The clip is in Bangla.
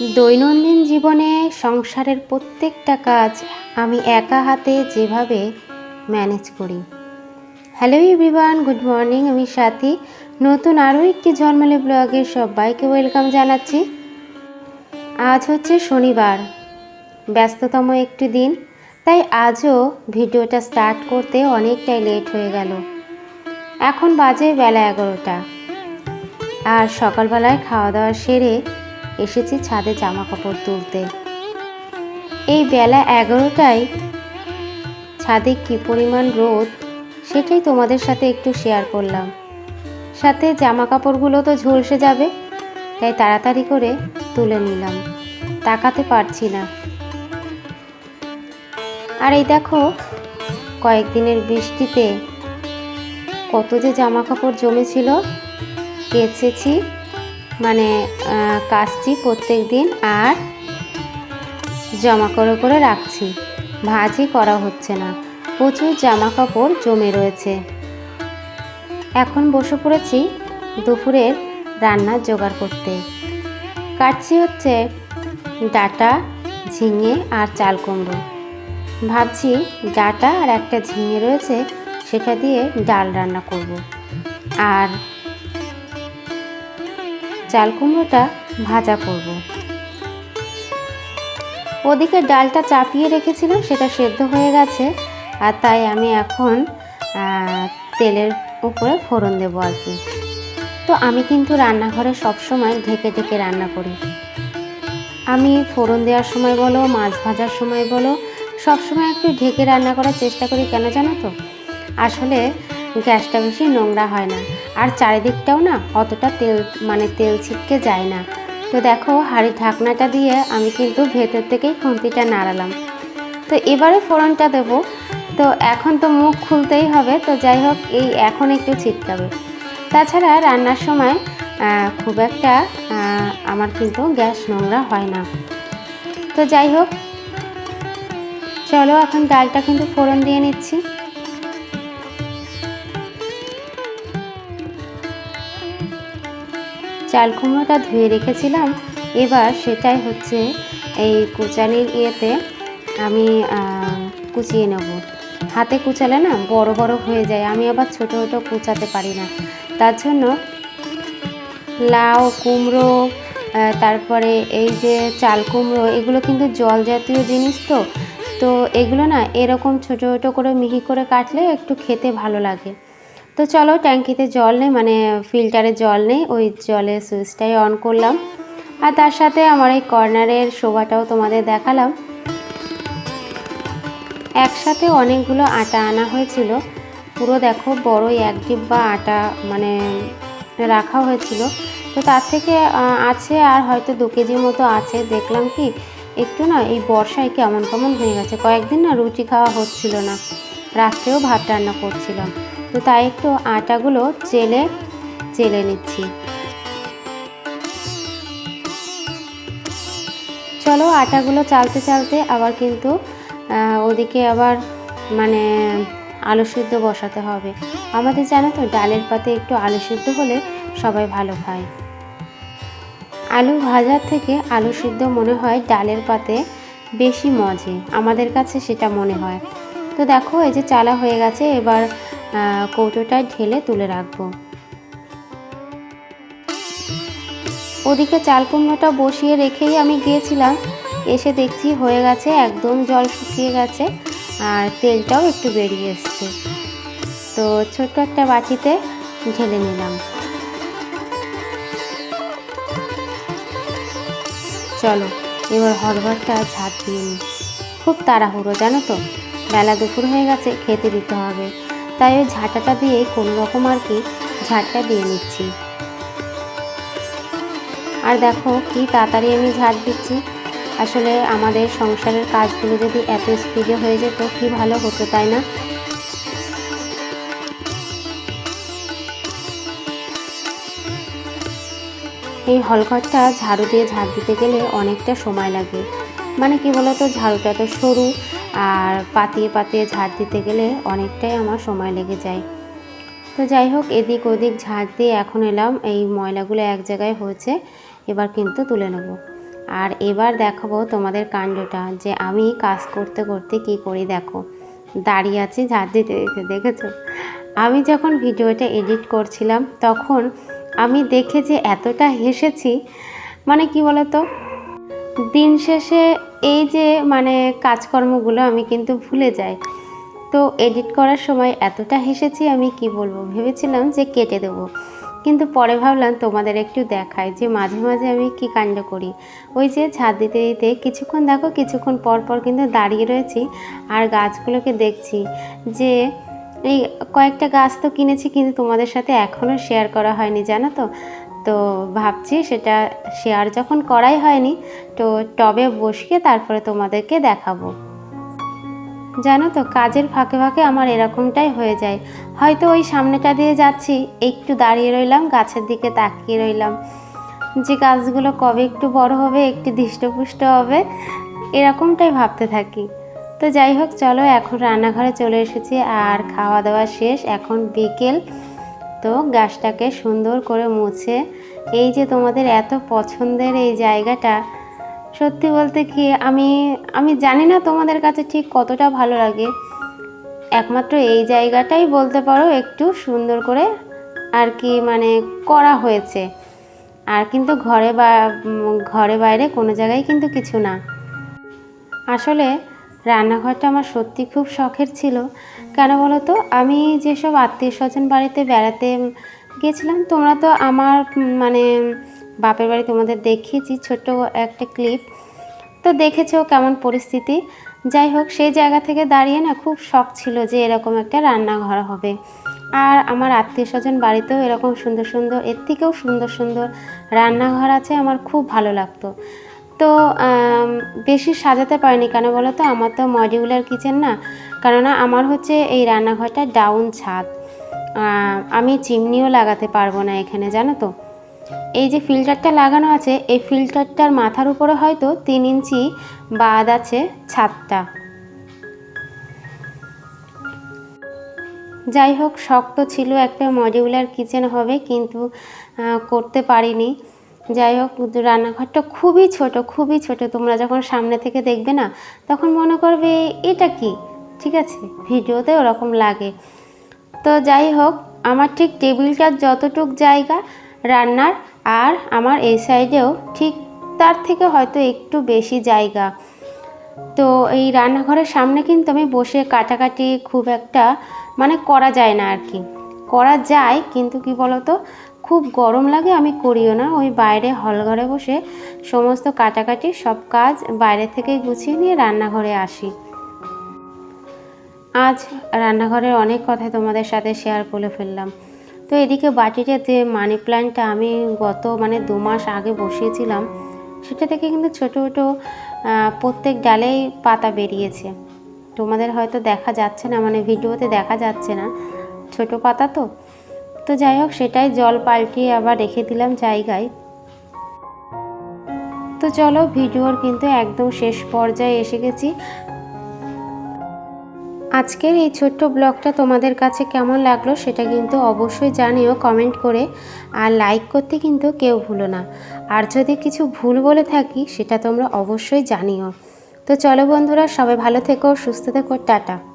দৈনন্দিন জীবনে সংসারের প্রত্যেকটা কাজ আমি একা হাতে যেভাবে ম্যানেজ করি। হ্যালো এভরিওয়ান গুড মর্নিং আমি সাথী নতুন আরও একটি ঝলমলে ব্লগে সবাইকে ওয়েলকাম জানাচ্ছি। আজ হচ্ছে শনিবার, ব্যস্ততম একটি দিন, তাই আজও ভিডিওটা স্টার্ট করতে অনেকটাই লেট হয়ে গেল। এখন বাজে বেলা এগারোটা। আর সকালবেলায় খাওয়া দাওয়া সেরে এসেছি ছাদে জামা কাপড় তুলতে। এই বেলা এগারোটায় ছাদে কী পরিমাণ রোদ, সেটাই তোমাদের সাথে একটু শেয়ার করলাম। সাথে জামা কাপড়গুলো তো ঝলসে যাবে, তাই তাড়াতাড়ি করে তুলে নিলাম। তাকাতে পারছি না। আর এই দেখো, কয়েকদিনের বৃষ্টিতে কত যে জামা কাপড় জমেছিল, কেচেছি মানে কাচছি প্রত্যেক দিন আর জমা করে করে রাখছি। ভাজই করা হচ্ছে না। প্রচুর জামা কাপড় জমে রয়েছে। এখন বসে পড়েছি দুপুরের রান্নার জোগাড় করতে। কাটছি হচ্ছে ডাটা, ঝিঙে আর চাল কুমড়ো। ভাবছি ডাটা আর একটা ঝিঙে রয়েছে, সেটা দিয়ে ডাল রান্না করব। আর চাল কুমড়োটা ভাজা করব। ওদিকে ডালটা চাপিয়ে রেখেছিলাম, সেটা সেদ্ধ হয়ে গেছে, আর তাই আমি এখন তেলের উপরে ফোড়ন দেবো আর কি। তো আমি কিন্তু রান্নাঘরে সবসময় ঢেকে ঢেকে রান্না করি। আমি ফোড়ন দেওয়ার সময় বলো, মাছ ভাজার সময় বলো, সবসময় একটু ঢেকে রান্না করার চেষ্টা করি, কেন জানো তো? আসলে গ্যাসটা বেশি নোংরা হয় না। আর চারিদিকটাও না অতটা তেল মানে তেল ছিটকে যায় না। তো দেখো, হাঁড়ির ঢাকনাটা দিয়ে আমি কিন্তু ভেতর থেকেই খুন্তিটা নাড়ালাম। তো এবারে ফোড়নটা দেব। তো এখন তো মুখ খুলতেই হবে, তো যাই হোক, এই এখন একটু ছিটকাবে। তাছাড়া রান্নার সময় খুব একটা আমার কিন্তু গ্যাস নোংরা হয় না। তো যাই হোক, চলো, এখন ডালটা কিন্তু ফোড়ন দিয়ে নিচ্ছি। চাল কুমড়োটা ধুয়ে রেখেছিলাম। এবার সেটাই হচ্ছে এই কুচানির ইয়েতে আমি কুচিয়ে নেব। হাতে কুচালে না বড় বড় হয়ে যায়। আমি আবার ছোটো ছোটো কুচাতে পারি না। তার জন্য লাউ, কুমড়ো তারপরে এই যে চাল কুমড়ো, এগুলো কিন্তু জল জাতীয় জিনিস তো। তো এগুলো না এরকম ছোটো ছোটো করে মিহি করে কাটলে একটু খেতে ভালো লাগে। তো চলো ট্যাঙ্কিতে জল নেই মানে ফিল্টারে জল নেই, ওই জলের সুইচটাই অন করলাম। আর তার সাথে আমার এই কর্নারের শোভাটাও তোমাদের দেখালাম। একসাথে অনেকগুলো আটা আনা হয়েছিল। পুরো দেখো বড় এক ডিব্বা আটা মানে রাখা হয়েছিল। তো তার থেকে আছে আর হয়তো দু কেজির মতো আছে। দেখলাম কি, একটু না এই বর্ষায় কেমন কেমন হয়ে গেছে। কয়েকদিন না রুটি খাওয়া হচ্ছিল না। রাত্রেও ভাত রান্না করছিলাম। তো তাই একটু আটাগুলো চেলে চেলে নিচ্ছি। চলো আটাগুলো চালতে চালতে আবার কিন্তু ওদিকে আবার মানে আলু সিদ্ধ বসাতে হবে। আমাদের জানো তো ডালের পাতে একটু আলু সিদ্ধ হলে সবাই ভালো খায়। আলু ভাজার থেকে আলু সিদ্ধ মনে হয় ডালের পাতে বেশি মজে, আমাদের কাছে সেটা মনে হয়। তো দেখো এই যে চালা হয়ে গেছে, এবার কৌটোটায় ঢেলে তুলে রাখব। ওদিকে চাল কুমড়োটা বসিয়ে রেখেই আমি গিয়েছিলাম। এসে দেখছি হয়ে গেছে, একদম জল শুকিয়ে গেছে আর তেলটাও একটু বেরিয়ে এসছে। তো ছোট্ট একটা বাটিতে ঢেলে নিলাম। চলো, এবার হরভারটা ঝাঁট দিয়ে নিই খুব তাড়াহুড়ো, জানো তো? বেলা দুপুর হয়ে গেছে, খেতে দিতে হবে। তাই ওই ঝাঁটাটা দিয়ে কোনো রকম আর কি ঝাঁটটা দিয়ে নিচ্ছি। আর দেখো কি তাড়াতাড়ি আমি ঝাঁট দিচ্ছি। আসলে আমাদের সংসারের কাজগুলো যদি এত স্পিডে হয়ে যেত, কি ভালো হতো, তাই না? এই হলঘরটা ঝাড়ু দিয়ে ঝাড় দিতে গেলে অনেকটা সময় লাগে। মানে কি বলতো ঝাড়ুটা তো সরু আর পাতিয়ে পাতিয়ে ঝাড় দিতে গেলে অনেকটাই আমার সময় লেগে যায়। তো যাই হোক, এদিক ওদিক ঝাড় দিয়ে এখন এলাম, এই ময়লাগুলো এক জায়গায় হয়েছে, এবার কিন্তু তুলে নেব। আর এবার দেখাবো তোমাদের কাণ্ডটা, যে আমি কাজ করতে করতে কি করি দেখো। দাঁড়িয়ে আছি ঝাড় দিতে দিতে, দেখেছ? আমি যখন ভিডিওটা এডিট করছিলাম, তখন আমি দেখে যে এতটা হেসেছি মানে কি বলতো দিন শেষে এই যে মানে কাজকর্মগুলো আমি কিন্তু ভুলে যাই। তো এডিট করার সময় এতটা হেসেছি আমি কি বলব? ভেবেছিলাম যে কেটে দেবো। কিন্তু পরে ভাবলাম তোমাদের একটু দেখাই যে মাঝে মাঝে আমি কি কাণ্ড করি। ওই যে ছাদ দিতে দিতে কিছুক্ষণ দেখো, কিছুক্ষণ পর পর কিন্তু দাঁড়িয়ে রয়েছি আর গাছগুলোকে দেখছি যে এই কয়েকটা গাছ তো কিনেছি কিন্তু তোমাদের সাথে এখনও শেয়ার করা হয়নি, জানো তো? তো ভাবছি সেটা শেয়ার যখন করাই হয়নি, তো টবে বসিয়ে তারপরে তোমাদেরকে দেখাবো। জানো তো, কাজের ফাঁকে ফাঁকে আমার এরকমটাই হয়ে যায়। হয়তো ওই সামনেটা দিয়ে যাচ্ছি, একটু দাঁড়িয়ে রইলাম, গাছের দিকে তাকিয়ে রইলাম। যে গাছগুলো কবে একটু বড় হবে, একটু ধৃষ্টপুষ্ট হবে, এরকমটাই ভাবতে থাকি। তো যাই হোক, চলো এখন রান্নাঘরে চলে এসেছি, আর খাওয়া দাওয়া শেষ, এখন বিকেল। তো গাছটাকে সুন্দর করে মুছে। এই যে তোমাদের এত পছন্দের এই জায়গাটা, সত্যি বলতে কি আমি আমি জানি না তোমাদের কাছে ঠিক কতটা ভালো লাগে। একমাত্র এই জায়গাটাই বলতে পারো একটু সুন্দর করে আর কি মানে করা হয়েছে। আর কিন্তু ঘরে বা, ঘরে বাইরে কোনো জায়গায় কিন্তু কিছু না। আসলে রান্নাঘরটা আমার সত্যি খুব শখের ছিল। কেন বলো তো? আমি যেসব আত্মীয় স্বজন বাড়িতে বেড়াতে গেছিলাম তোমরা তো আমার মানে বাপের বাড়ি তোমাদের দেখিয়েছি, ছোট্ট একটা ক্লিপ তো দেখেছ কেমন পরিস্থিতি। যাই হোক, সেই জায়গা থেকে দাঁড়িয়ে না খুব শখ ছিল যে এরকম একটা রান্নাঘর হবে। আর আমার আত্মীয় স্বজন বাড়িতেও এরকম সুন্দর সুন্দর, এর থেকেও সুন্দর সুন্দর রান্নাঘর আছে, আমার খুব ভালো লাগতো। তো বেশি সাজাতে পারিনি। কেন বলো তো আমার তো মডিউলার কিচেন না। কেননা আমার হচ্ছে এই রান্নাঘরটা ডাউন ছাদ। আমি চিমনিও লাগাতে পারব না এখানে, জানো তো? এই যে ফিল্টারটা লাগানো আছে, এই ফিল্টারটার মাথার উপরে হয়তো তিন ইঞ্চি বাদ আছে ছাদটা। যাই হোক, শক্ত ছিল একটা মডিউলার কিচেন হবে, কিন্তু করতে পারিনি। যাই হোক রান্নাঘরটা খুবই ছোট খুবই ছোট। তোমরা যখন সামনে থেকে দেখবে না, তখন মনে করবে, এটা কি? ঠিক আছে? ভিডিওতে ওরকম লাগে। তো যাই হোক, আমার ঠিক টেবিলটার যতটুক জায়গা রান্নার, আর আমার এই সাইডেও ঠিক তার থেকে হয়তো একটু বেশি জায়গা। তো এই রান্নাঘরের সামনে কিন্তু আমি বসে কাটাকাটি খুব একটা মানে করা যায় না আর কি। করা যায়, কিন্তু কি বলতো? খুব গরম লাগে, আমি করিও না। ওই বাইরে হলঘরে বসে সমস্ত কাটাকাটি, সব কাজ বাইরে থেকে গুছিয়ে নিয়ে রান্নাঘরে আসি। আজ রান্নাঘরের অনেক কথাই তোমাদের সাথে শেয়ার করে ফেললাম। তো এদিকে বাটিতে যে মানি প্ল্যান্টটা আমি গত মানে দু মাস আগে বসিয়েছিলাম, সেটা থেকে কিন্তু ছোটো ছোটো প্রত্যেক ডালেই পাতা বেরিয়েছে। তোমাদের হয়তো দেখা যাচ্ছে না মানে ভিডিওতে দেখা যাচ্ছে না। ছোট পাতা তো। তো যাই হোক, সেটাই জল পাল্টিয়ে আবার রেখে দিলাম জায়গায়। তো চলো, ভিডিওর কিন্তু একদম শেষ পর্যায়ে এসে গেছি। আজকের এই ছোট্ট ব্লগটা তোমাদের কাছে কেমন লাগল সেটা কিন্তু অবশ্যই জানিও কমেন্ট করে। আর লাইক করতে কিন্তু কেউ ভুলো না। আর যদি কিছু ভুল বলে থাকি, সেটা তোমরা অবশ্যই জানিও। তো চলো বন্ধুরা, সবাই ভালো থেকো, সুস্থ থেকো, টাটা।